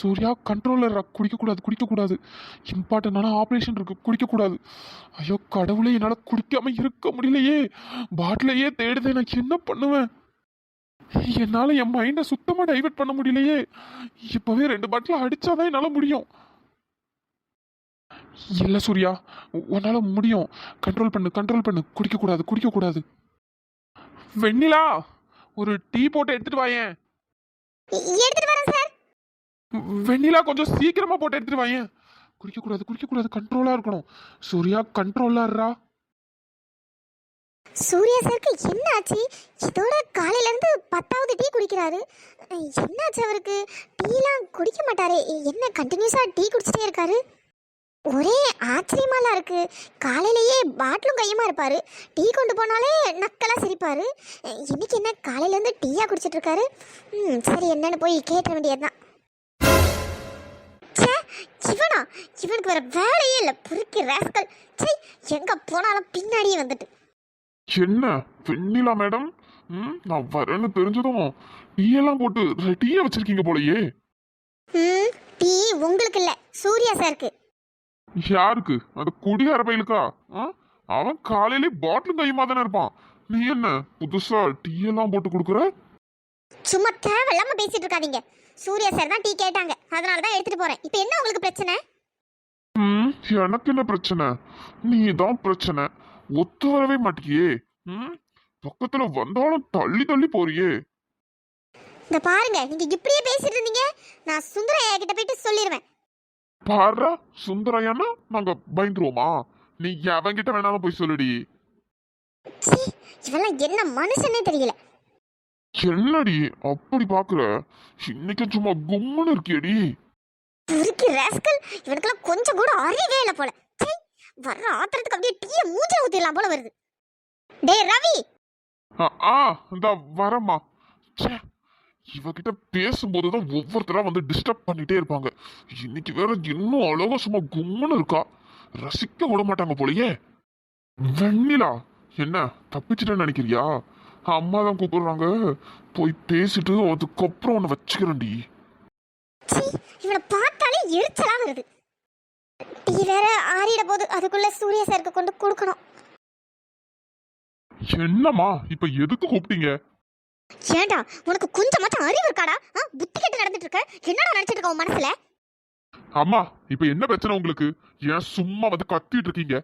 Surya controller குடிக்கக்கூடாது குடிக்கக்கூடாது. இம்பார்ட்டண்டான ஆப்ரேஷன் இருக்கு குடிக்கக்கூடாது. ஐயோ கடவுளே என்னால் குடிக்காம இருக்க முடியலையே. பாட்டிலையே தேடுதே நான் என்ன பண்ணுவேன்? என்னால் என் மைண்டை சுத்தமாக டைவெர்ட் பண்ண முடியலையே. இப்போவே ரெண்டு பாட்டில் அடித்தாதான் என்னால் முடியும். இல்லை சூர்யா உன்னால் முடியும். கண்ட்ரோல் பண்ணு கண்ட்ரோல் பண்ணு. குடிக்கக்கூடாது குடிக்கக்கூடாது. வெண்ணிலா ஒரு டீ போட்டு எடுத்துட்டு வாயேன். எடுத்துட்டு வரேன் சார். வெண்ணிலா கொஞ்சம் சீக்கிரமா போட்டு எடுத்துட்டு வாயேன் குடிக்கக்கூடாது குடிக்கக்கூடாது கண்ட்ரோலா இருக்கணும். சூர்யா கண்ட்ரோலா இருறா சூர்யா சாருக்கு என்ன ஆச்சு? இதோட காலையில இருந்து பத்தாவது டீ குடிக்கிறாரு. என்னாச்சு அவருக்கு? டீலாம் குடிக்க மாட்டாரு. என்ன கண்டினியூஸா டீ குடிச்சிட்டே இருக்காரு? ஒரே ஆச்சரியமாலாம் இருக்கு. காலையிலேயே பாட்டிலும் கையுமா இருப்பாரு. டீ கொண்டு போனாலே நக்கலா சிரிப்பாரு. இன்னைக்கு என்ன காலையில இருந்து டீயா குடிச்சிட்டு இருக்காரு? ம் சரி என்னன்னு போய் கேட்ட வேண்டியதுதான். இவனுக்கு வேற வேலையே இல்லை. பொறுக்கி ராஸ்கல். சை எங்க போனாலும் பின்னாடியே வந்துட்டு. என்ன? வெண்ணிலா மேடம்? ம் நான் வரேன்னு தெரிஞ்சதும் டீ எல்லாம் போட்டு ரெடியா வச்சிருக்கீங்க போலயே. ம் டீ உங்களுக்கு இல்ல. சூர்யா சாருக்கு. யாருக்கு? அந்த குடிகார பையலுக்கா? அவன் காலையிலே பாட்டிலும் கையுமா தானே இருப்பான். நீ என்ன புதுசா டீ எல்லாம் போட்டு கொடுக்குற? சும்மா தேவையில்லாம பேசிட்டு இருக்காதீங்க. சூர்யா சார் தான் டீ கேட்டாங்க. அதனால தான் எடுத்துட்டு போறேன். இப்போ என்ன உங்களுக்கு பிரச்சனை? ம்? எனக்கு என்ன பிரச்சனை? நீ தான் பிரச்சனை. ஒத்து வரவே மாட்டியே. ம்? பக்கத்துல வந்தாலும் தள்ளி தள்ளி போறியே. இந்த பாருங்க நீங்க இப்படியே பேசிட்டு இருந்தீங்க. நான் சுந்தரையா கிட்ட போயிட்டு சொல்லிடுவேன் பாரா சுந்தரையானா நாங்க பயந்துருவோமா? நீ அவன்கிட்ட வேணாலும் போய் சொல்லுடி. இவெல்லாம் என்ன மனுஷனே தெரியல. என்னடி அப்படி பாக்குற? இன்னைக்கு சும்மா கும்முன்னு இருக்கியடி. பொறுக்கி ராஸ்கல் இவனுக்கெல்லாம் கொஞ்சம் கூட அறிவே இல்லை போல. சை, வர்ற ஆத்திரத்துக்கு அப்படியே டீயை மூஞ்சில ஊத்திடலாம் போல வருது. டேய் ரவி! ஆ, இந்த வரம்மா. ச்சே இவகிட்ட பேசும்போதுதான் ஒவ்வொருத்தரா வந்து டிஸ்டர்ப் பண்ணிட்டே இருப்பாங்க. இன்னைக்கு வேற இன்னும் அழகா சும்மா கும்முன்னு இருக்கா. ரசிக்க விட மாட்டாங்க போலயே. வெண்ணிலா என்ன தப்பிச்சிட்டேன்னு நினைக்கிறியா? அம்மா தான் கூப்பிடுறாங்க. போய் பேசிட்டு அதுக்கப்புறம் உன்னை வச்சுக்கிறேன்டி. சீ, இவனை எரிச்சலா வருது. டீ வேற ஆறிட போது அதுக்குள்ள சூர்யா சாருக்கு கொண்டு கொடுக்கணும். என்னம்மா இப்ப எதுக்கு கூப்பிட்டீங்க? ஏண்டா உனக்கு கொஞ்சமாச்சும் அறிவு இருக்காடா? புத்தி கெட்டு நடந்துட்டு இருக்க. என்னடா நினைச்சிட்டு இருக்க உன் மனசுல? அம்மா இப்ப என்ன பிரச்சனை உங்களுக்கு? ஏன் சும்மா வந்து கத்திட்டு இருக்கீங்க?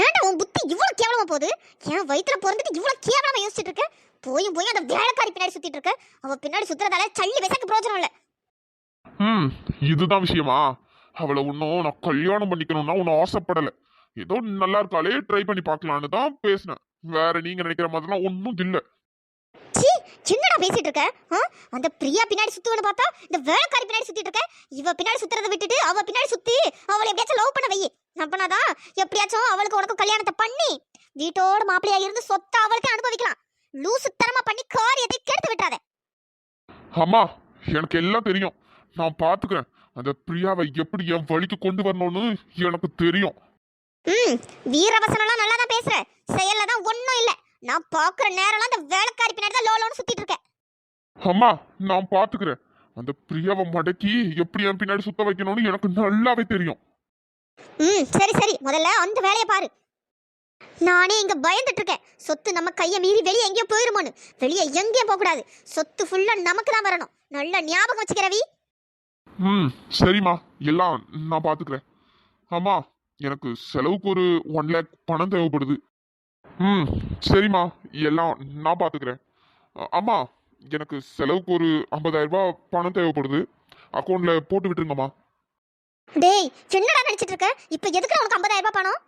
ஏன்டா உன் புத்தி இவ்வளவு கேவலமா போகுது? என் வயித்துல பிறந்துட்டு இவ்வளவு கேவலமா யோசிச்சுட்டு இருக்க? போயும் போய் அந்த வேலைக்காரி பின்னாடி சுத்திட்டு இருக்க. அவ பின்னாடி சுத்துறதால சல்லி பேசக்கு பிரயோஜனம் இல்ல. ம் இதுதான் விஷயமா? அவளை இன்னும் நான் கல்யாணம் பண்ணிக்கணும்னா உன்னை ஆசைப்படல. ஏதோ நல்லா இருக்காளே ட்ரை பண்ணி பார்க்கலான்னு தான் பேசினேன். வேற நீங்க நினைக்கிற மாதிரிலாம் ஒன்றும் இல்ல. என்னடா பேசிட்டு இருக்க? அந்த பிரியா பின்னாடி சுத்துவனு பார்த்தா இந்த வேலைக்காரி பின்னாடி சுத்திட்டு இருக்க? இவ பின்னாடி சுத்துறத விட்டுட்டு அவ பின்னாடி சுத்தி அவளை எப்படியாச்சும் லவ் பண்ண வை அப்பனாதான் எப்படியாச்சும் அவளுக்கு உனக்கு கல்யாணத்தை பண்ணி வீட்டோட மாப்பிள்ளையா இருந்து சொத்தை அவளுக்கு அனுபவிக்கலாம். லூசு தரமா பண்ணி காரியத்தை கெடுத்து விட்டாத அம்மா எனக்கு எல்லாம் தெரியும். நான் பாத்துக்கிறேன். அந்த பிரியாவை எப்படி என் வழிக்கு கொண்டு வரணும்னு எனக்கு தெரியும். ம் வீரவசனம்லாம் நல்லா தான் பேசுற. செயல்ல தான் ஒன்றும் இல்லை. நான் பார்க்குற நேரம்லாம் அந்த வேலைக்காரி பின்னாடி தான் லோலோன்னு சுத்திட்டு இருக்கேன். அம்மா நான் பாத்துக்கிறேன். அந்த பிரியாவை மடக்கி எப்படி என் பின்னாடி சுத்த வைக்கணும்னு எனக்கு நல்லாவே தெரியும். ம் சரி சரி. முதல்ல அந்த வேலையை பாரு. நானே இங்க பயந்துட்டு இருக்கேன். சொத்து நம்ம கையை மீறி வெளியே எங்கேயோ போயிருமோன்னு. வெளியே எங்கேயும் போகக்கூடாது. சொத்து ஃபுல்லா நமக்கு தான் வரணும். நல்ல ஞாபகம் வச்சுக்க ரவி ம் சரிம்மா. எல்லாம் நான் பாத்துக்கிறேன். அம்மா எனக்கு செலவுக்கு ஒரு ஒன் லேக் பணம் தேவைப்படுது. ம் சரிம்மா. எல்லாம் நான் பாத்துக்கிறேன். அ- அம்மா எனக்கு செலவுக்கு ஒரு 50000 ரூபாய் பணம் தேவைப்படுது. அக்கௌண்ட்ல போட்டு விட்டுருங்கம்மா. டேய் என்னடா நினைச்சிட்டு இருக்க? இப்போ எதுக்கு உனக்கு 50000 ரூபாய் பணம்?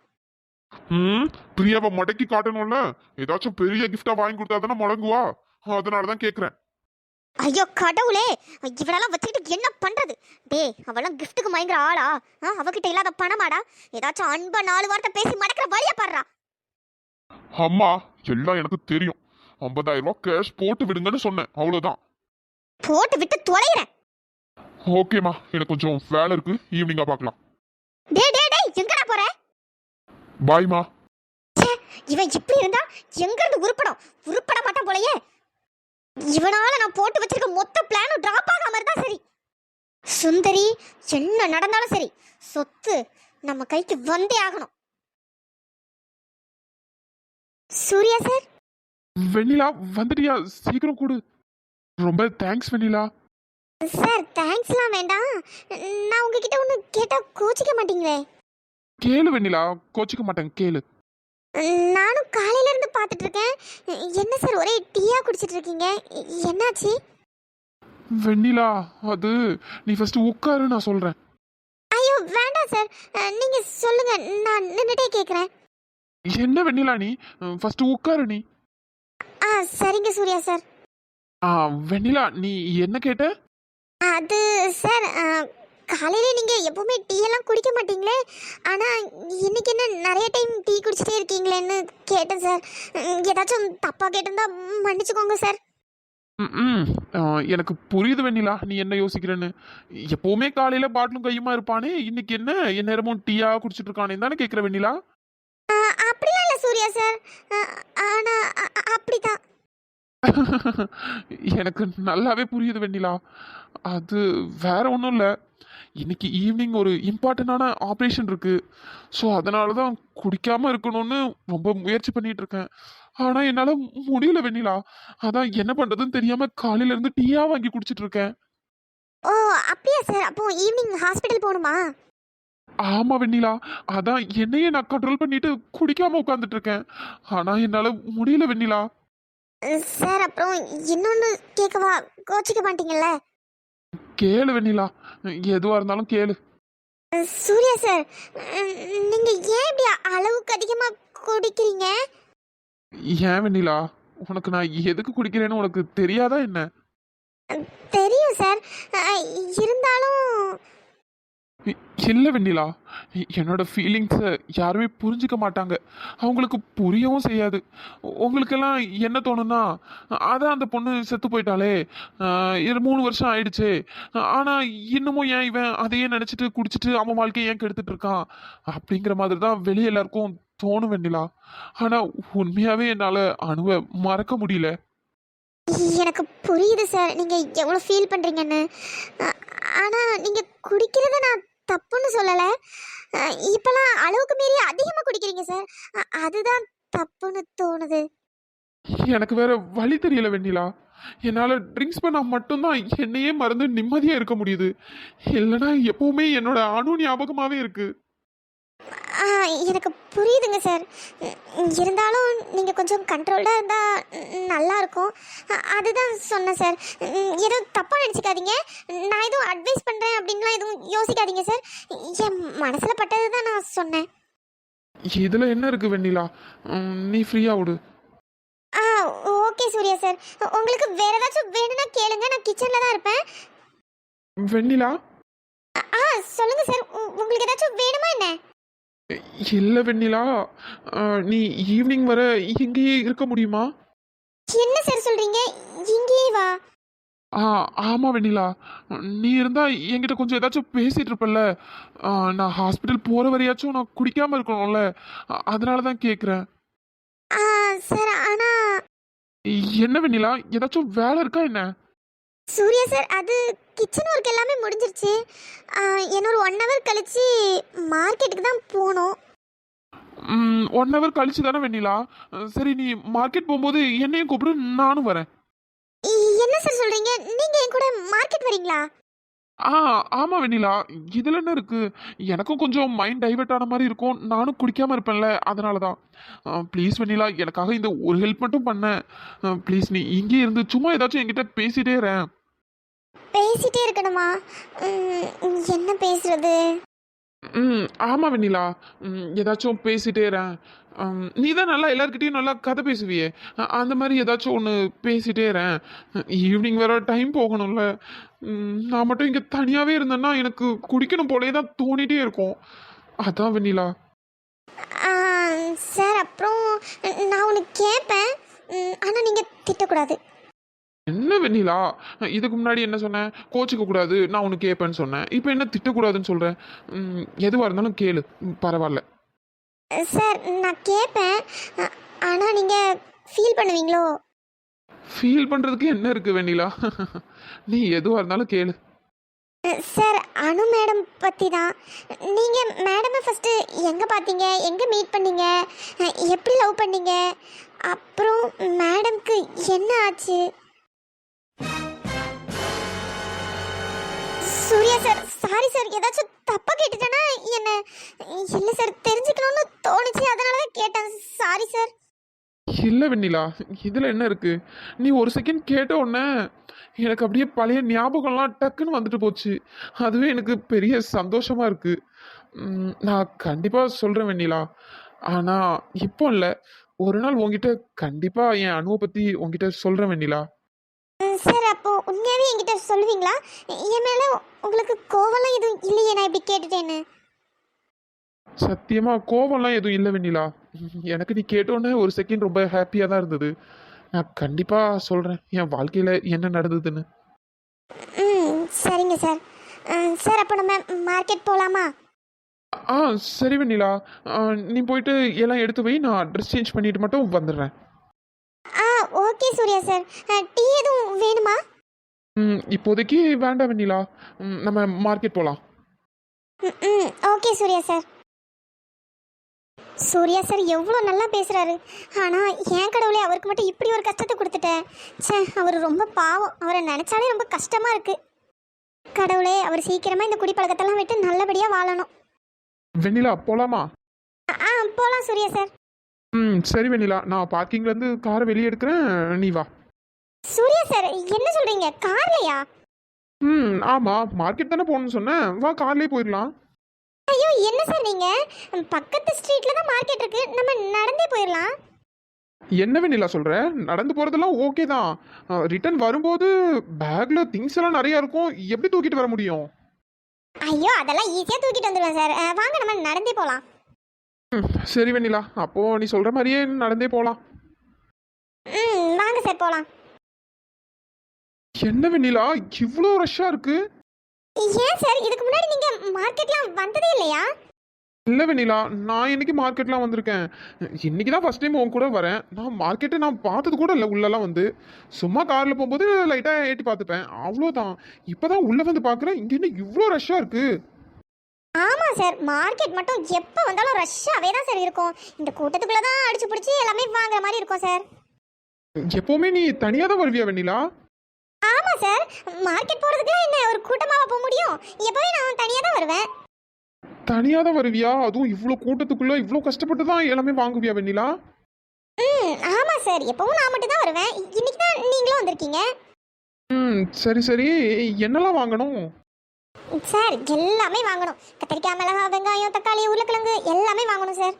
ம் பிரியாவை மடக்கி காட்டணும்ல? ஏதாச்சும் பெரிய கிஃப்டா வாங்கி கொடுத்தா தானே முடங்குவா? அதனால தான் கேட்குறேன் ஐயோ கடவுளே. இவளெல்லாம் வச்சுக்கிட்டு என்ன பண்றது டேய் அவளாம் கிஃப்ட்டுக்கு மயங்குற ஆளா? ஆ, அவகிட்ட இல்லாத பணமாடா? ஏதாச்சும் அன்பா நாலு வார்த்தை பேசி மடக்கிற வழியா பாடுறா. அம்மா எல்லாம் எனக்கு தெரியும். 50000 ரூபாய் கேஷ் போட்டு விடுங்கன்னு சொன்னேன். அவ்வளோதான் போட்டு விட்டு தொலைகிறேன் ஓகேம்மா எனக்கு கொஞ்சம் வேலை இருக்கு. ஈவினிங்கா பார்க்கலாம் டேய் டேய் டேய் எங்கடா போற? பாய்மா இவன் இப்படி இருந்தா எங்க இருந்து உருப்படும்? உருப்பட மாட்டான் போலயே. இவனால நான் போட்டு வச்சிருக்க மொத்த பிளானும் டிராப் ஆகாம இருந்தா சரி. சுந்தரி என்ன நடந்தாலும் சரி சொத்து நம்ம கைக்கு வந்தே ஆகணும். சூர்யா சார் வெண்ணிலா வந்துட்டியா? சீக்கிரம் கொடு. ரொம்ப தேங்க்ஸ் வெண்ணிலா. சார் தேங்க்ஸ்லாம் வேண்டாம். நான் உங்ககிட்ட ஒன்று கேட்டால் கோச்சிக்க மாட்டீங்களே? கேளு வெண்ணிலா கோச்சிக்க மாட்டேன் கேளு. நானும் காலையில இருந்து பார்த்துட்டு இருக்கேன். என்ன சார் ஒரே டீயா குடிச்சிட்டு இருக்கீங்க? என்னாச்சு? வெண்ணிலா அது நீ ஃபர்ஸ்ட் உட்காரு நான் சொல்றேன். ஐயோ வேண்டாம் சார் நீங்க சொல்லுங்க நான் நின்றுட்டே கேட்குறேன் என்ன வெண்ணிலா நீ? ஃபர்ஸ்ட் உட்காரு நீ. ஆ சரிங்க சூர்யா சார் ஆ வெண்ணிலா நீ என்ன கேட்ட? அது சார் காலையில நீங்க எப்பவுமே டீ எல்லாம் குடிக்க மாட்டீங்களே? ஆனா இன்னைக்கு என்ன நிறைய டைம் டீ குடிச்சிட்டே இருக்கீங்களேன்னு கேட்டேன் சார் ஏதாச்சும் தப்பா கேட்டிருந்தா மன்னிச்சுக்கோங்க சார் எனக்கு புரியுது வெண்ணிலா நீ என்ன யோசிக்கிறேன்னு. எப்பவுமே காலையில பாட்டிலும் கையுமா இருப்பானே இன்னைக்கு என்ன? என் நேரமும் டீயா குடிச்சிட்டு இருக்கானே தானே கேட்கிற வெண்ணிலா? ஆ, அப்படிலாம் இல்லை சூர்யா சார் ஆ, ஆனா அ- அ- அப்படிதான் எனக்கு நல்லாவே புரியுது வெண்ணிலா. அது வேற ஒன்றும் இல்லை. இன்னைக்கு ஈவினிங் ஒரு இம்பார்ட்டண்டான ஆப்ரேஷன் இருக்கு. ஸோ அதனால தான் குடிக்காம இருக்கணும்னு ரொம்ப முயற்சி பண்ணிட்டு இருக்கேன். ஆனால் என்னால் முடியல வெண்ணிலா. அதான் என்ன பண்ணுறதுன்னு தெரியாம காலையில இருந்து டீயா வாங்கி குடிச்சிட்டு இருக்கேன். ஓ அப்படியா சார். அப்போ ஈவினிங் ஹாஸ்பிட்டல் போகணுமா? ஆமா வெண்ணிலா. அதான் என்னையே நான் கண்ட்ரோல் பண்ணிட்டு குடிக்காம உட்காந்துட்டு இருக்கேன். ஆனா என்னால முடியல வெண்ணிலா. சார் அப்புறம் இன்னொன்று கேட்கவா கோச்சிக்க மாட்டீங்கல்ல? கேளு வெண்ணிலா. எதுவா இருந்தாலும் கேளு. சூர்யா சார் நீங்க ஏன் இப்படி அளவுக்கு அதிகமா குடிக்கிறீங்க? ஏன் வெண்ணிலா? உனக்கு நான் எதுக்கு குடிக்கிறேன்னு உனக்கு தெரியாதா என்ன? தெரியும் சார். இருந்தாலும் இல்ல வெண்ணிலா. என்னோட ஃபீலிங்ஸை யாருமே புரிஞ்சுக்க மாட்டாங்க. அவங்களுக்கு புரியவும் செய்யாது. உங்களுக்கெல்லாம் என்ன தோணும்னா அதான் அந்த பொண்ணு செத்து இது மூணு வருஷம் ஆயிடுச்சு. ஆனா இன்னமும் ஏன் இவன் அதையே நினைச்சிட்டு குடிச்சிட்டு அவன் வாழ்க்கையை ஏன் கெடுத்துட்டு இருக்கான்? அப்படிங்கிற மாதிரி தான் வெளியே எல்லாருக்கும் தோணும் வெண்ணிலா. ஆனா உண்மையாவே என்னால அணுவை மறக்க முடியல. எனக்கு புரியுது சார் நீங்க எவ்வளோ ஃபீல் பண்றீங்கன்னு. அ- ஆனா நீங்க குடிக்கிறத நான் தப்புன்னு சொல்லலை. அஹ், இப்பெல்லாம் அளவுக்கு மீறி அதிகமா குடிக்கிறீங்க சார் அதுதான் தப்புன்னு தோணுது. எனக்கு வேற வழி தெரியல வெண்ணிலா. என்னால் ட்ரிங்க்ஸ் பண்ணா மட்டும்தான் என்னையே மறந்து நிம்மதியாக இருக்க முடியுது. இல்லைன்னா எப்பவுமே என்னோட அணு ஞாபகமாகவே இருக்கு. ஆ, எனக்கு புரியுதுங்க சார். இருந்தாலும் நீங்கள் கொஞ்சம் கண்ட்ரோல்டாக இருந்தால் நல்லா இருக்கும். அ- அதுதான் சொன்னேன் சார். எதுவும் தப்பாக நினச்சிக்காதீங்க. நான் எதுவும் அட்வைஸ் பண்ணுறேன் அப்படின்லாம் எதுவும் யோசிக்காதீங்க சார். என் மனசில் பட்டது தான் நான் சொன்னேன். இதில் என்ன இருக்கு வெண்ணிலா? நீ ஃப்ரீயாக விடு ஆ ஓகே சூர்யா சார். உங்களுக்கு வேற ஏதாச்சும் வேணும்னா கேளுங்க. நான் கிச்சனில் தான் இருப்பேன். வெண்ணிலா? ஆ சொல்லுங்கள் சார். உங்களுக்கு ஏதாச்சும் வேணுமா என்ன? இல்லை வெண்ணிலா நீ ஈவினிங் வர இங்கேயே இருக்க முடியுமா? என்ன சார் சொல்கிறீங்க இங்கேயே வா. ஆ ஆமாம் வெண்ணிலா. நீ இருந்தா என்கிட்ட கொஞ்சம் ஏதாச்சும் பேசிட்டு இருப்பல்ல. நான் ஹாஸ்பிட்டல் போகிற வரையாச்சும் நான் குடிக்காம இருக்கணும்ல. அதனால தான் கேட்குறேன் ஆ சார் ஆனால் என்ன வெண்ணிலா? ஏதாச்சும் வேலை இருக்கா என்ன? சூர்யா சார் அது கிச்சன் ஒர்க் எல்லாமே முடிஞ்சிருச்சு. இன்னொரு ஒன் ஹவர் கழிச்சு மார்க்கெட்டுக்கு தான் போகணும் ஒன் ஹவர் கழிச்சு தானே வெண்ணிலா? சரி நீ மார்க்கெட் போகும்போது என்னையும் கூப்பிடு நானும் வரேன். என்ன சார் சொல்றீங்க? நீங்க என் கூட மார்க்கெட் வரீங்களா? ஆ ஆமாம் வெண்ணிலா. இதில் என்ன இருக்கு? எனக்கும் கொஞ்சம் மைண்ட் டைவர்ட் ஆன மாதிரி இருக்கும். நானும் குடிக்காம இருப்பேன்ல அதனால தான் ப்ளீஸ் வெண்ணிலா எனக்காக இந்த ஒரு ஹெல்ப் மட்டும் பண்ண. ப்ளீஸ் நீ இங்கே இருந்து சும்மா ஏதாச்சும் என்கிட்ட பேசிட்டே இரேன் பேசிட்டே இருக்கணுமா? என்ன பேசுறது? ம் ஆமாம் வெண்ணிலா. ஏதாச்சும் பேசிட்டே இரேன் நீ தான் நல்லா எல்லாருக்கிட்டையும் நல்லா கதை பேசுவியே. அந்த மாதிரி ஏதாச்சும் ஒன்று பேசிட்டே இரேன் ஈவினிங் வேற டைம் போகணும்ல. நான் மட்டும் இங்கே தனியாகவே இருந்தேன்னா எனக்கு குடிக்கணும் போலே தான் தோணிட்டே இருக்கும். அதான் வெண்ணிலா. சார் அப்புறம் நான் உனக்கு கேட்பேன் ம், ஆனா நீங்க திட்டக்கூடாது. என்ன வெண்ணிலா? இதுக்கு முன்னாடி என்ன சொன்னேன்? கோச்சிக்க கூடாது. நான் உனக்கு கேட்பேன்னு சொன்னேன். இப்போ என்ன திட்டக்கூடாதுன்னு சொல்கிறேன் எதுவாக இருந்தாலும் கேளு. பரவாயில்ல. சார் நான் கேட்பேன். ஆ- ஆனா நீங்க ஃபீல் பண்ணுவீங்களோ? ஃபீல் பண்ணுறதுக்கு என்ன இருக்கு வெண்ணிலா? நீ எதுவாக இருந்தாலும் கேளு. சார் அனு மேடம் பற்றி தான். நீங்கள் மேடமை ஃபஸ்ட்டு எங்கே பார்த்தீங்க? எங்கே மீட் பண்ணீங்க? எப்படி லவ் பண்ணீங்க? அப்புறம் மேடம்க்கு என்ன ஆச்சு? சூர்யா சார் சாரி சார் ஏதாச்சும் தப்பாக கேட்டுட்டேன்னா என்ன? இல்லை சார் தோணுச்சு. அதனால தான் கேட்டேன். சாரி சார் இல்லை வெண்ணிலா இதில் என்ன இருக்கு? நீ ஒரு செகண்ட் கேட்ட உடனே எனக்கு அப்படியே பழைய ஞாபகம்லாம் டக்குன்னு வந்துட்டு போச்சு. அதுவே எனக்கு பெரிய சந்தோஷமா இருக்கு. உம், நான் கண்டிப்பாக சொல்கிறேன் வெண்ணிலா. ஆனால் இப்போ இல்லை. ஒரு நாள் உங்ககிட்ட கண்டிப்பாக என் அணுவை பற்றி உங்ககிட்ட சொல்கிறேன் வெண்ணிலா. சார் அப்போ உண்மையாகவே என்கிட்ட சொல்லுவீங்களா? என் மேலே உங்களுக்கு கோவம்லாம் எதுவும் இல்லையே நான் இப்படி கேட்டுட்டேன்னு. சத்தியமா கோவம்லாம் எதுவும் இல்லை வெண்ணிலா. எனக்கு நீ கேட்டோன்னே ஒரு செகண்ட் ரொம்ப ஹாப்பியாக தான் இருந்தது. நான் கண்டிப்பாக சொல்கிறேன் என் வாழ்க்கையில் என்ன நடந்ததுன்னு. ம் சரிங்க சார். சார் அப்போ நம்ம மார்க்கெட் போகலாமா ஆ சரி வெண்ணிலா. நீ போயிட்டு எல்லாம் எடுத்து வை. நான் ட்ரெஸ் சேஞ்ச் பண்ணிட்டு மட்டும் வந்துடுறேன். ஆ ஓகே சூர்யா சார். டீ எதுவும் வேணுமா? ம், இப்போதைக்கு வேண்டாம் வெண்ணிலா. நம்ம மார்க்கெட் போகலாம் ம் okay Surya sir. Surya sir எவ்வளோ நல்லா பேசுகிறாரு ஆனால் ஏன் கடவுளே அவருக்கு மட்டும் இப்படி ஒரு கஷ்டத்தை கொடுத்துட்டேன் ச்சே அவர் ரொம்ப பாவம். அவரை நினச்சாலே ரொம்ப கஷ்டமாக இருக்குது கடவுளே அவர் சீக்கிரமாக இந்த குடிப்பழக்கத்தெல்லாம் விட்டு நல்லபடியாக வாழணும். வெண்ணிலா போகலாமா ஆ போகலாம் சூர்யா சார். ம் சரி வெண்ணிலா. நான் பார்க்கிங்லேருந்து காரை வெளியே எடுக்கிறேன். நீ வா. சூர்யா சார் என்ன சொல்கிறீங்க கார்லையா? ம் ஆமாம் மார்க்கெட் தானே போகணும்னு சொன்னேன். வா கார்லேயே போயிடலாம். ஐயோ என்ன சார் நீங்கள் பக்கத்து ஸ்ட்ரீட்டில் தான் மார்க்கெட் இருக்குது நம்ம நடந்தே போயிடலாம் என்ன வெண்ணிலா சொல்கிற நடந்து போகிறதெல்லாம் ஓகே தான். ரிட்டர்ன் வரும்போது பேக்கில் திங்ஸ் எல்லாம் நிறையா இருக்கும். எப்படி தூக்கிட்டு வர முடியும்? ஐயோ அதெல்லாம் ஈஸியாக தூக்கிட்டு வந்துடுவேன் சார். வாங்க நம்ம நடந்தே போகலாம் ம், சரி வெண்ணிலா. அப்போது நீ சொல்கிற மாதிரியே நடந்தே போகலாம் ம் வாங்க சார் போகலாம் என்ன வெண்ணிலா? இவ்வளோ ரஷ்ஷாக இருக்கு. ஏன் சார்? இதுக்கு முன்னாடி நீங்கள் மார்க்கெட்லாம் வந்ததே இல்லையா? இல்லை வெண்ணிலா நான் இன்னைக்கு மார்க்கெட்லாம் வந்திருக்கேன். இன்னைக்கு தான் ஃபஸ்ட் டைம் உன் கூட வரேன். நான் மார்க்கெட்டை நான் பார்த்தது கூட இல்லை உள்ளெல்லாம் வந்து. சும்மா காரில் போகும்போது லைட்டாக ஏட்டி பார்த்துப்பேன். அவ்வளோதான் இப்போ தான் உள்ளே வந்து பார்க்குறேன். இங்கே என்ன இவ்வளோ ரஷ்ஷாக இருக்குது ஆமாம் சார். மார்க்கெட் மட்டும் எப்போ வந்தாலும் ரஷ்ஷாகவே தான் சார் இருக்கும். இந்த கூட்டத்துக்குள்ளே தான் அடிச்சு பிடிச்சி எல்லாமே வாங்குற மாதிரி இருக்கும் சார். எப்போவுமே நீ தனியாக தான் வருவியா வெண்ணிலா? ஆமாம் சார். மார்க்கெட் போகிறதுக்குலாம் என்ன ஒரு கூட்டமாக போக முடியும்? எப்போவே நான் தனியாக தான் வருவேன். தனியாக தான் வருவியா? அதுவும் இவ்வளோ கூட்டத்துக்குள்ளே இவ்வளோ கஷ்டப்பட்டு தான் எல்லாமே வாங்குவியா வெண்ணிலா? ம் ஆமாம் சார். எப்பவும் நான் மட்டும் தான் வருவேன். இன்னைக்கு தான் நீங்களும் வந்திருக்கீங்க? ம் சரி சரி. என்னெல்லாம் வாங்கணும்? சார் எல்லாமே வாங்கணும். கத்திரிக்காய் மிளகாய் வெங்காயம் தக்காளி உருளைக்கிழங்கு எல்லாமே வாங்கணும் சார்.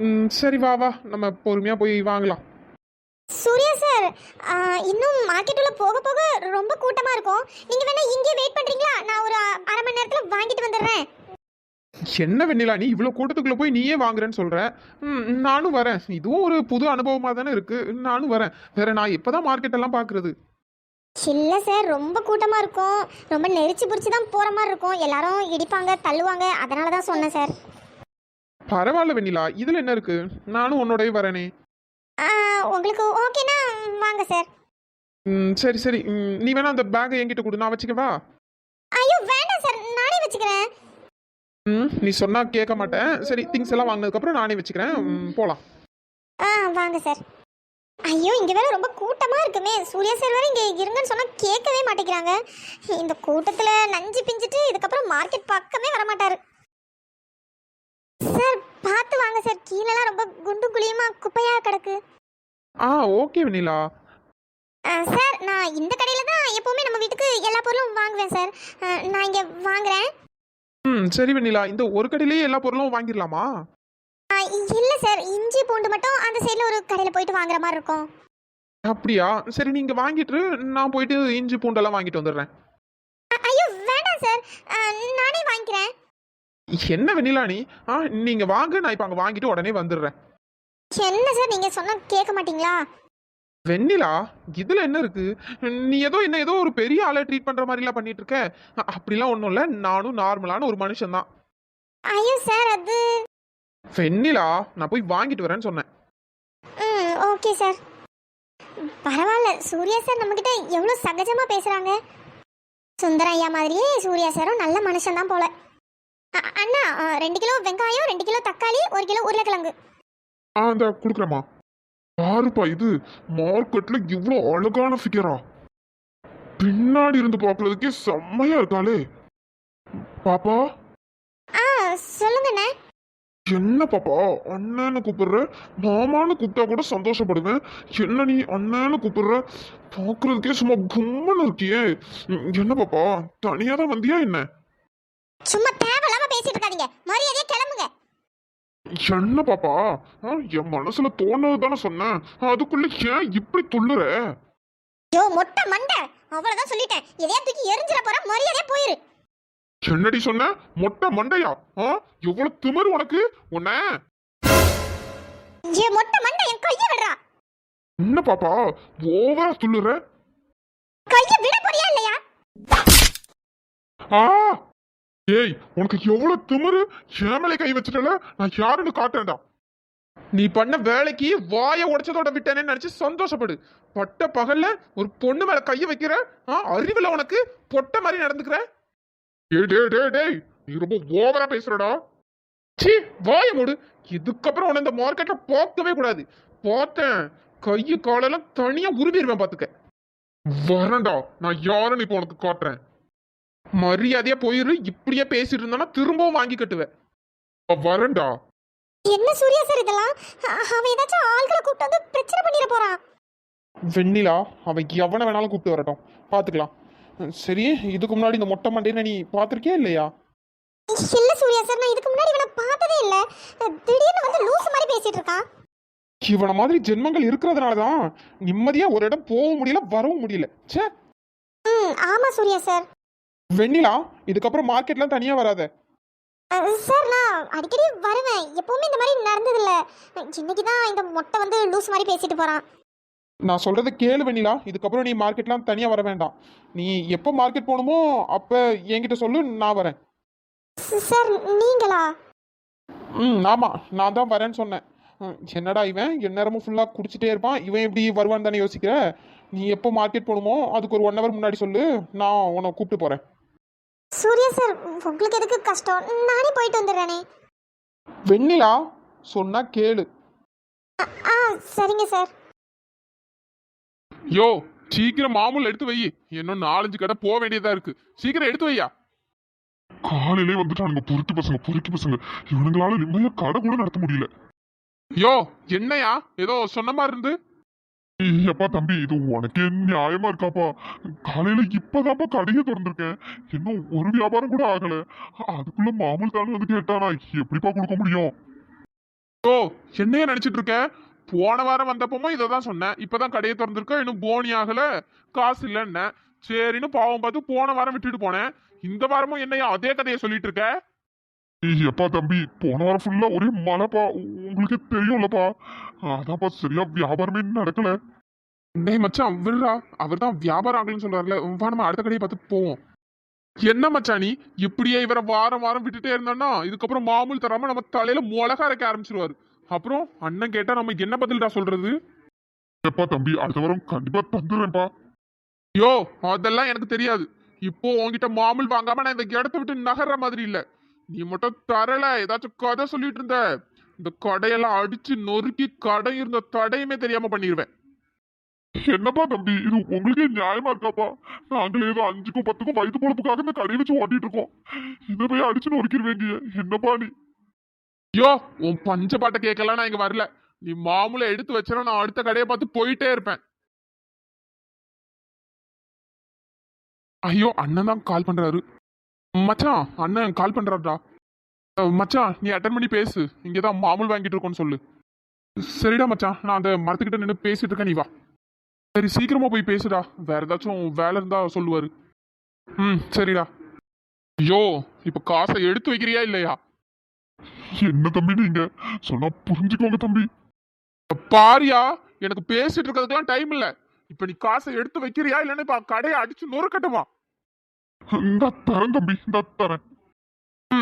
ம் சரி வா வா. நம்ம பொறுமையாக போய் வாங்கலாம். சூர்யா சார் இன்னும் மார்க்கெட் உள்ள போக போக ரொம்ப கூட்டமா இருக்கும். நீங்க வேணா இங்கே வெயிட் பண்றீங்களா? நான் ஒரு அரை மணி நேரத்துல வாங்கிட்டு வந்துடுறேன். என்ன வெண்ணிலா நீ இவ்வளோ கூட்டத்துக்குள்ளே போய் நீயே வாங்குறேன்னு சொல்கிற ம் நானும் வரேன். இதுவும் ஒரு புது அனுபவமாக தானே இருக்குது நானும் வரேன். வேற நான் இப்போ தான் மார்க்கெட்டெல்லாம் பார்க்குறது இல்ல சார் ரொம்ப கூட்டமா இருக்கும். ரொம்ப நெரிச்சு பிடிச்சி தான் போற மாதிரி இருக்கும். எல்லாரும் இடிப்பாங்க தள்ளுவாங்க. அதனால தான் சொன்னேன் சார். பரவாயில்ல வெண்ணிலா இதில் என்ன இருக்குது நானும் உன்னோடய வரேனே. உங்களுக்கு ஓகேனா? வாங்க சார் ம் சரி சரி. ம், நீ வேணா அந்த பேக்கை என்கிட்ட கொடு. நான் வச்சுக்கவா ஐயோ வேண்டாம் சார் நானே வச்சுக்கிறேன். ம் நீ சொன்னா கேட்க மாட்டேன். சரி திங்ஸ் எல்லாம் வாங்கினதுக்கப்புறம் நானே வச்சுக்கிறேன். ம், போலாம். ஆ வாங்க சார் ஐயோ இங்க வேற ரொம்ப கூட்டமா இருக்குமே. சூர்யா சார் வேற இங்க இருங்கன்னு சொன்னா கேட்கவே மாட்டேங்கிறாங்க. இந்த கூட்டத்துல நஞ்சு பிஞ்சிட்டு இதுக்கப்புறம் மார்க்கெட் பக்கமே வர மாட்டாரு சார் பார்த்து வாங்க சார். கீழெல்லாம் ரொம்ப குண்டு குழியுமா? குப்பையா கிடக்கு. ஆ ஓகே வெண்ணிலா. சார் நான் இந்த கடையில தான் எப்பவுமே நம்ம வீட்டுக்கு எல்லா பொருளும் வாங்குவேன் சார். நான் இங்க வாங்குறேன். ம் சரி வெண்ணிலா. இந்த ஒரு கடையிலேயே எல்லா பொருளும் வாங்கிடலாமா? இல்ல சார். இஞ்சி பூண்டு மட்டும் அந்த சைடுல ஒரு கடையில போயிட்டு வாங்குற மாதிரி இருக்கும். அப்படியா? சரி நீங்க வாங்கிட்டு நான் போயிட்டு இஞ்சி பூண்டெல்லாம் வாங்கிட்டு வந்துடுறேன். ஐயோ வேண்டாம் சார். நானே வாங்கிக்கிறேன். என்ன வெண்ணிலா நீ? ஆ நீங்க வாங்க நான் இப்போ அங்கே வாங்கிட்டு உடனே வந்துடுறேன். என்ன சார் நீங்க சொன்னா கேட்க மாட்டீங்களா? வெண்ணிலா இதுல என்ன இருக்கு? நீ ஏதோ என்ன ஏதோ ஒரு பெரிய ஆளை ட்ரீட் பண்ற மாதிரிலாம் பண்ணிட்டு இருக்க. அப்படிலாம் ஒன்றும் இல்லை நானும் நார்மலான ஒரு மனுஷன் தான் ஐயோ சார் அது வெண்ணிலா நான் போய் வாங்கிட்டு வரேன்னு சொன்னேன். ம் ஓகே சார் பரவாயில்ல சூர்யா சார் நம்மக்கிட்ட எவ்வளோ சகஜமாக பேசுகிறாங்க சுந்தரம் ஐயா மாதிரியே சூர்யா சாரும் நல்ல மனுஷன்தான் போல. அண்ணா ரெண்டு கிலோ வெங்காயம் ரெண்டு கிலோ தக்காளி ஒரு கிலோ உருளைக்கிழங்கு. ஆ இந்த கொடுக்குறேம்மா. பாருப்பா இது மார்க்கெட்ல இவ்வளோ அழகான ஃபிகரா பின்னாடி இருந்து பார்க்கறதுக்கே செம்மையா இருக்காளே. பாப்பா? ஆ சொல்லுங்கண்ணே. என்ன பாப்பா அண்ணன்னு கூப்பிடுற? மாமான்னு கூப்பிட்டா கூட சந்தோஷப்படுவேன். என்ன நீ அண்ணன்னு கூப்பிடுற? பார்க்கறதுக்கே சும்மா கும்மன்னு இருக்கியே. என்ன பாப்பா தனியா தான் வந்தியா என்ன? சும்மா மரியாதையா கிளம்புங்க. என்ன பாப்பா? என் மனசுல தோணது தானே சொன்னேன். அதுக்குள்ள ஏன் இப்படி துள்ளுற? யோ மொட்டை மண்டை. அவ்வளவுதான் சொல்லிட்டேன். எதையா தூக்கி எரிஞ்சிட போற மரியாதையா போயிரு. என்னடி சொன்ன? மொட்டை மண்டையா? எவ்வளவு திமிரு உனக்கு? உன்ன? ஏ மொட்டை மண்டை என் கையை விடுறா. என்ன பாப்பா? ஓவரா துள்ளுற? கையை விட போறியா இல்லையா? ஆ ஏய் உனக்கு எவ்வளவு திமிரு? ஏமலை கை வச்சிட்டல நான் யாருன்னு காட்டேன்டா நீ பண்ண வேலைக்கு வாயை உடைச்சதோட விட்டேனே நினைச்சு சந்தோஷப்படு. பட்ட பகல்ல ஒரு பொண்ணு மேல கைய வைக்கிற ஆ, அறிவுல உனக்கு பொட்ட மாதிரி நடந்துக்கிற? ஏ டே டே டேய் நீ ரொம்ப ஓவரா பேசுறடா. சீ வாய மூடு. இதுக்கப்புறம் உன்னை இந்த மார்க்கெட்ல பார்க்கவே கூடாது. பார்த்தேன். கையு காலெல்லாம் தனியா உருவிடுவேன் பாத்துக்க. வரேன்டா நான் யாருன்னு இப்போ உனக்கு காட்டுறேன். மரியாதையா போயிரு இப்படியே பேசிட்டு இருந்தானா திரும்பவும் வாங்கி கட்டுவேன் வரேன்டா. என்ன சூர்யா சார் இதெல்லாம்? அவன் ஏதாச்சும் ஆள்களை கூப்பிட்டு வந்து பிரச்சனை பண்ணிட போறான். வெண்ணிலா அவன் எவனை வேணாலும் கூப்பிட்டு வரட்டும். பார்த்துக்கலாம் ம், சரி இதுக்கு முன்னாடி இந்த மொட்டை மண்டையில நீ பார்த்துருக்கியா இல்லையா? இல்ல சூர்யா சார் நான் இதுக்கு முன்னாடி இவனை பார்த்ததே இல்ல. திடீர்னு வந்து லூசு மாதிரி பேசிட்டு இருக்கான். இவனை மாதிரி ஜென்மங்கள் இருக்கிறதுனால தான் நிம்மதியா ஒரு இடம் போக முடியல வரவும் முடியல. ச்சே. ம் ஆமா சூர்யா சார் வெண்ணிலா இதுக்கப்புறம் மார்க்கெட்லாம் தனியா வராத. சார் நான் அடிக்கடி வருவேன். எப்பவுமே இந்த மாதிரி நடந்ததில்ல. இன்னைக்கு தான் இந்த மொட்டை வந்து லூஸ் மாதிரி பேசிட்டு போறான். நான் சொல்றத கேளு வெண்ணிலா. இதுக்கப்புறம் நீ மார்க்கெட்லாம் தனியா வர வேண்டாம். நீ எப்போ மார்க்கெட் போகணுமோ அப்ப என்கிட்ட சொல்லு நான் வரேன். சார் நீங்களா? ம் ஆமா. நான் தான் வரேன்னு சொன்னேன். என்னடா இவன்? எந்நேரமும் ஃபுல்லாக குடிச்சிட்டே இருப்பான். இவன் எப்படி வருவான்னு தானே யோசிக்கிற? நீ எப்போ மார்க்கெட் போகணுமோ அதுக்கு ஒரு ஒன் ஹவர் முன்னாடி சொல்லு. நான் உன்னை கூப்பிட்டு போகிறேன் சூர்யா சார் உங்களுக்கு எதுக்கு கஷ்டம்? நானே போயிட்டு வந்துடுறேனே. வெண்ணிலா சொன்னா கேளு. ஆ சரிங்க சார். யோ சீக்கிரம் மாமூல் எடுத்து வை. இன்னும் நாலஞ்சு கடை போக வேண்டியதா இருக்கு. சீக்கிரம் எடுத்து வையா. காலையிலே வந்துட்டானுங்க. பொறுக்கி பசங்க பொறுக்கி பசங்க. இவனுங்களால நிம்மதியா கடை கூட நடத்த முடியல. யோ என்னையா? ஏதோ சொன்ன மாதிரி இருந்து. எப்பா தம்பி இது உனக்கே நியாயமா இருக்காப்பா. காலையில இப்பதான்ப்பா கடையை திறந்திருக்கேன். இன்னும் ஒரு வியாபாரம் கூட ஆகல. அதுக்குள்ள மாமூல் தானே வந்து கேட்டானா எப்படிப்பா கொடுக்க முடியும்? ஓ என்னைய நினைச்சிட்டு இருக்க? போன வாரம் வந்தப்பவும் இதை தான் சொன்னேன். இப்பதான் கடையை திறந்திருக்கேன் இன்னும் போனி ஆகல. காசு இல்லைன்ன. சரின்னு பாவம் பார்த்து போன வாரம் விட்டுட்டு போனேன். இந்த வாரமும் என்னையா அதே கதையை சொல்லிட்டு இருக்க? எப்பா தம்பி போன வாரம் ஃபுல்லா ஒரே மழைப்பா. உங்களுக்கு தெரியும்லப்பா. அதான்ப்பா சரியா வியாபாரமே நடக்கல. டேய் மச்சான் விடுறா. அவர் தான் வியாபாரம் ஆகலன்னு சொல்றாருல. வா நம்ம அடுத்த கடையை பார்த்து போவோம். என்ன மச்சான் நீ? இப்படியே இவரை வாரம் வாரம் விட்டுட்டே இருந்தோம்னா இதுக்கப்புறம் மாமூல் தராம நம்ம தலையில மிளகா அரைக்க ஆரம்பிச்சிருவாரு. அப்புறம் அண்ணன் கேட்டா நம்ம என்ன பதில்டா சொல்றது? எப்பா தம்பி அடுத்த வாரம் கண்டிப்பா தந்துடுறேன்ப்பா. யோ அதெல்லாம் எனக்கு தெரியாது. இப்போ உன்கிட்ட மாமூல் வாங்காம நான் இந்த இடத்த விட்டு நகர்ற மாதிரி இல்ல. நீ மட்டும் தரல. ஏதாச்சும் கதை சொல்லிட்டு இருந்த. இந்த கடையெல்லாம் அடிச்சு நொறுக்கி கடை இருந்த தடையுமே தெரியாம பண்ணிடுவேன் என்னப்பா தம்பி இது உங்களுக்கே நியாயமா இருக்காப்பா? நாங்களே ஏதோ அஞ்சுக்கும் பத்துக்கும் வயிற்று பொழப்புக்காக இந்த கடையை வச்சு ஓட்டிட்டு இருக்கோம். இதை போய் அடிச்சு நொறுக்கிடுவேங்க என்னப்பா நீ? யோ உன் பஞ்ச பாட்டை கேட்கலாம் நான் இங்க வரல. நீ மாமூலை எடுத்து வச்சனா நான் அடுத்த கடையை பார்த்து போயிட்டே இருப்பேன். ஐயோ அண்ணன் தான் கால் பண்றாரு. மச்சான் அண்ணன் கால் பண்றாருடா. மச்சான் நீ அட்டன் பண்ணி பேசு. இங்கே தான் மாமூல் வாங்கிட்டு இருக்கோன்னு சொல்லு. சரிடா மச்சான் நான் அந்த மரத்துக்கிட்ட நின்று பேசிட்டு இருக்கேன் நீ வா. சரி சீக்கிரமா போய் பேசுடா. வேற ஏதாச்சும் வேலை இருந்தா சொல்லுவாரு. ம் சரிடா. ஐயோ இப்ப காசை எடுத்து வைக்கிறியா இல்லையா? என்ன தம்பி நீங்க? சொன்னா புரிஞ்சுக்கோங்க தம்பி. பாரியா எனக்கு பேசிட்டு இருக்கிறதுக்கெல்லாம் டைம் இல்ல. இப்ப நீ காசை எடுத்து வைக்கிறியா இல்லைன்னா இப்ப கடையை அடிச்சு நொறுக்கட்டுமா? இந்த தரேன் தம்பி இந்த தரேன்.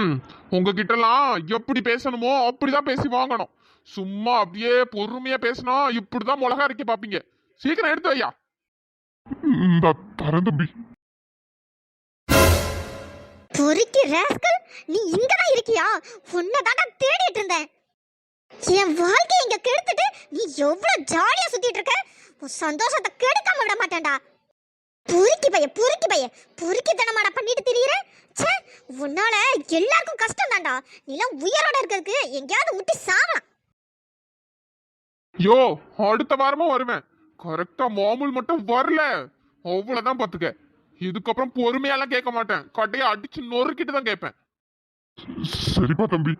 ம் உங்ககிட்டலாம் எப்படி பேசணுமோ அப்படிதான் பேசி வாங்கணும். சும்மா அப்படியே பொறுமையா பேசினா இப்படிதான் மிளகா அரைக்க பாப்பீங்க சீக்கிரம் எடுத்து வையா. இந்த தரேன் தம்பி. பொறுக்கி ராஸ்கல் நீ இங்க தான் இருக்கியா? உன்னை தான் தேடிட்டு இருந்தேன். என் வாழ்க்கையை இங்க கெடுத்துட்டு நீ எவ்வளவு ஜாலியா சுத்திட்டு இருக்க? உன் சந்தோஷத்தை கெடுக்காம விட மாட்டேன்டா. பொறுக்கி பைய பொறுக்கி பைய. பொறுக்கி தனமாடா பண்ணிட்டு திரியிற? ச்சே உன்னால எல்லாருக்கும் கஷ்டம் தான்டா நீலாம் உயரோட இருக்கிறதுக்கு எங்கேயாவது முட்டி சாவலாம். யோ அடுத்த வாரமும் வருவேன். கரெக்டா மாமூல் மட்டும் வரல. அவ்வளவுதான் பாத்துக்க. இதுக்கப்புறம் பொறுமையெல்லாம் கேட்க மாட்டேன். கட்டையை அடிச்சு நொறுக்கிட்டு தான் கேட்பேன். சரிப்பா தம்பி.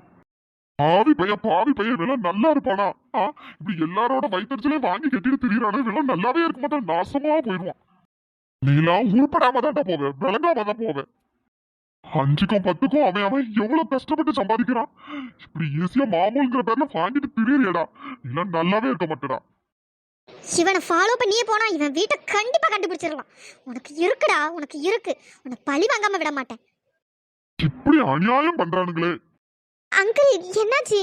பாவி பையன் பாவி பையன் இவெல்லாம் நல்லா இருப்பானா? ஆ இப்படி எல்லாரோட வயிற்றுச்சலையும் வாங்கி கட்டிட்டு திரியறானே இவெல்லாம் நல்லாவே இருக்க மாட்டான். நாசமா போயிடுவான் நீலாம் உருப்படாம தான்டா போவேன் விளங்காம தான் போவேன் அஞ்சுக்கும் பத்துக்கும் அவன் அவன் எவ்வளவு கஷ்டப்பட்டு சம்பாதிக்கிறான்? இப்படி ஈஸியா மாமூல்ங்கிற பேர்ல வாங்கிட்டு திரியறியடா நீலாம் நல்லாவே இருக்க மாட்டேடா. இவனை ஃபாலோ பண்ணியே போனா இவன் வீட்டை கண்டிப்பா கண்டுபிடிச்சிடலாம். உனக்கு இருக்குடா உனக்கு இருக்கு. உன்னை பழி வாங்காம விட மாட்டேன். இப்படி அநியாயம் பண்றானுங்களே. அங்கிள் என்னாச்சு?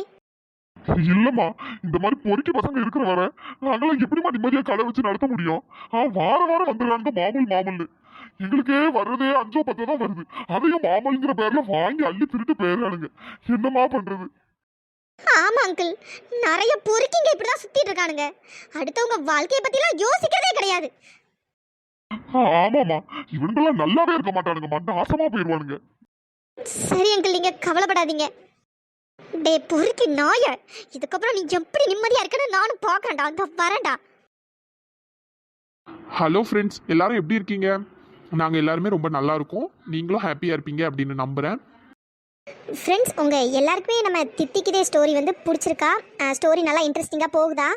இல்லம்மா இந்த மாதிரி பொறுக்கி பசங்க இருக்கிற வர நாங்களாம் எப்படிம்மா நிம்மதியா கடை வச்சு நடத்த முடியும்? ஆ வார வாரம் வந்துடுறாங்க மாமூல் மாமூல்னு. எங்களுக்கே வர்றதே அஞ்சோ பத்தோ தான் வருது. அதையும் மாமூல்ங்கிற பேர்ல வாங்கி அள்ளி திருட்டு போயிடுறானுங்க. என்னம்மா பண்றது? ஆமா அங்கிள் நிறைய பொறுக்கிங்க இப்படிதான் சுத்திட்டு இருக்கானுங்க. அடுத்தவங்க வாழ்க்கைய பத்திலாம் யோசிக்கிறதே கிடையாது. ஆ, ஆமாம்மா. இவனுங்கெல்லாம் நல்லாவே இருக்க மாட்டானுங்கம்மா. நாசமா போயிடுவானுங்க. சரி அங்கிள் நீங்க கவலைப்படாதீங்க. டே பொறுக்கி நாய. இதுக்கப்புறம் நீ எப்படி நிம்மதியா இருக்குன்னு நானும் பாக்குறேன்டா அந்த வரேன்டா. ஹலோ ஃப்ரெண்ட்ஸ் எல்லாரும் எப்படி இருக்கீங்க? நாங்கள் எல்லாருமே ரொம்ப நல்லா இருக்கோம். நீங்களும் ஹாப்பியாக இருப்பீங்க அப்படின்னு நம்புகிறேன் ஃப்ரெண்ட்ஸ் உங்க எல்லாருக்குமே நம்ம தித்திக்கிதே ஸ்டோரி வந்து பிடிச்சிருக்கா? ஸ்டோரி நல்லா இன்ட்ரெஸ்டிங்கா போகுதா?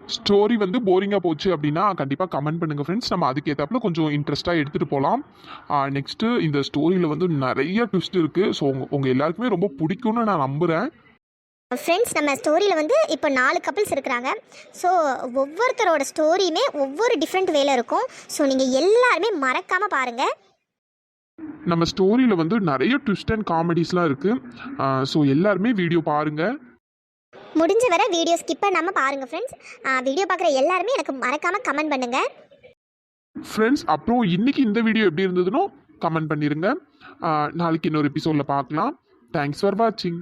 ஸ்டோரி வந்து போரிங்காக போச்சு அப்படின்னா கண்டிப்பாக கமெண்ட் பண்ணுங்கள் ஃப்ரெண்ட்ஸ் நம்ம அதுக்கேற்றாப்புல கொஞ்சம் இன்ட்ரெஸ்ட்டாக எடுத்துகிட்டு போகலாம் நெக்ஸ்ட்டு இந்த ஸ்டோரியில் வந்து நிறைய ட்விஸ்ட் இருக்குது ஸோ உங்கள் உங்கள் எல்லாருக்குமே ரொம்ப பிடிக்கும்னு நான் நம்புகிறேன் ஃப்ரெண்ட்ஸ் நம்ம ஸ்டோரியில் வந்து இப்போ நாலு கப்பிள்ஸ் இருக்கிறாங்க. ஸோ ஒவ்வொருத்தரோட ஸ்டோரியுமே ஒவ்வொரு டிஃப்ரெண்ட் வேல இருக்கும். ஸோ நீங்கள் எல்லாருமே மறக்காமல் பாருங்கள் நம்ம ஸ்டோரியில் வந்து நிறைய ட்விஸ்ட் அண்ட் காமெடிஸ்லாம் இருக்குது ஸோ எல்லாருமே வீடியோ பாருங்கள் முடிஞ்ச வரை வீடியோ ஸ்கிப் பண்ணாமல் பாருங்கள் ஃப்ரெண்ட்ஸ் வீடியோ பார்க்குற எல்லாருமே எனக்கு மறக்காமல் கமெண்ட் பண்ணுங்கள் ஃப்ரெண்ட்ஸ் அப்புறம் இன்றைக்கி இந்த வீடியோ எப்படி இருந்ததுனோ கமெண்ட் பண்ணிடுங்க நாளைக்கு இன்னொரு எபிசோடில் பார்க்கலாம். தேங்க்ஸ் ஃபார் வாட்சிங்